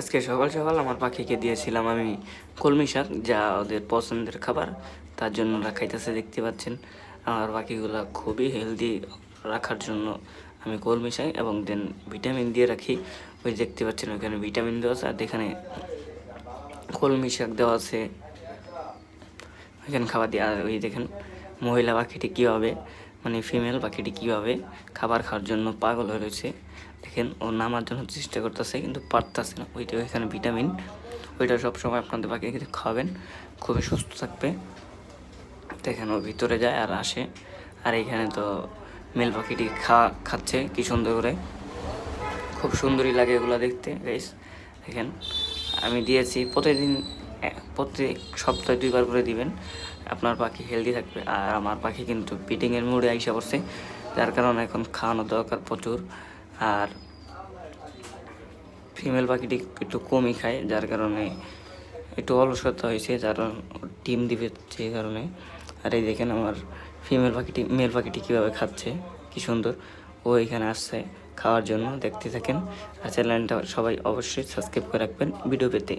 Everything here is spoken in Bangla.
আজকে সকাল সকাল আমার পাখিকে দিয়েছিলাম আমি কলমি শাক, যা ওদের পছন্দের খাবার। তার জন্য ওরা খাইতেছে, দেখতে পাচ্ছেন। আমার পাখিগুলো খুবই হেলদি রাখার জন্য আমি কলমি শাক এবং দেন ভিটামিন দিয়ে রাখি। ওই দেখতে পাচ্ছেন, ওইখানে ভিটামিন দেওয়া আছে। আর এখানে কলমি শাক দেওয়া আছে। ওইখানে খাবার দিয়ে, আর ওই দেখেন মহিলা পাখিটি কীভাবে মানে ফিমেল পাখিটি কীভাবে খাবার খাওয়ার জন্য পাগল হয়ে রয়েছে, দেখেন, ও নামার জন্য চেষ্টা করতেছে কিন্তু পারতেছে না। ওইটা এখানে ভিটামিন ওইটা সবসময় আপনাদের পাখিকে খাওয়াবেন, খুবই সুস্থ থাকবে। দেখেন, ও ভিতরে যায় আর আসে। আর এইখানে তো মেল পাখিটি খা, খাচ্ছে, কি সুন্দর করে। খুব সুন্দরই লাগে এগুলো দেখতে গাইস দেখেন, আমি দিয়েছি, প্রতিদিন প্রত্যেক সপ্তাহে দুইবার করে দিবেন। আপনার পাখি হেলদি থাকবে আর আমার পাখি কিন্তু পিটিংয়ের মুডে আইসা পড়ছে। যার কারণে এখন খাওয়ানো দরকার প্রচুর। আর ফিমেল পাখিটি একটু কমই খায়, যার কারণে একটু অলসতা হয়েছে, যার ডিম দিবে যে কারণে। আর এই দেখেন আমার ফিমেল পাখিটি মেল পাখিটি কীভাবে খাচ্ছে, কি সুন্দর। ও এখানে আসছে খাওয়ার জন্য, দেখতে থাকেন। আর চ্যানেলটা সবাই অবশ্যই সাবস্ক্রাইব করে রাখবেন। ভিডিও পেতে